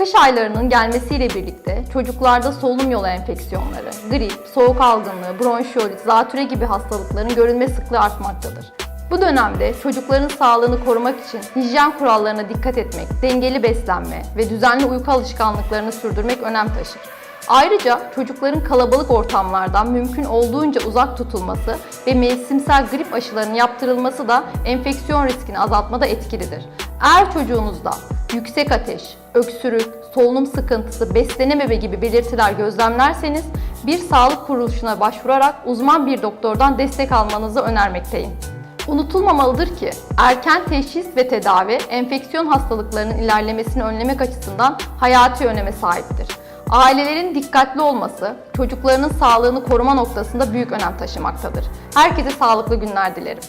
Kış aylarının gelmesiyle birlikte çocuklarda solunum yolu enfeksiyonları, grip, soğuk algınlığı, bronşiolit, zatüre gibi hastalıkların görülme sıklığı artmaktadır. Bu dönemde çocukların sağlığını korumak için hijyen kurallarına dikkat etmek, dengeli beslenme ve düzenli uyku alışkanlıklarını sürdürmek önem taşır. Ayrıca çocukların kalabalık ortamlardan mümkün olduğunca uzak tutulması ve mevsimsel grip aşılarının yaptırılması da enfeksiyon riskini azaltmada etkilidir. Eğer çocuğunuzda yüksek ateş, öksürük, solunum sıkıntısı, beslenememe gibi belirtiler gözlemlerseniz bir sağlık kuruluşuna başvurarak uzman bir doktordan destek almanızı önermekteyim. Unutulmamalıdır ki erken teşhis ve tedavi enfeksiyon hastalıklarının ilerlemesini önlemek açısından hayati öneme sahiptir. Ailelerin dikkatli olması çocuklarının sağlığını koruma noktasında büyük önem taşımaktadır. Herkese sağlıklı günler dilerim.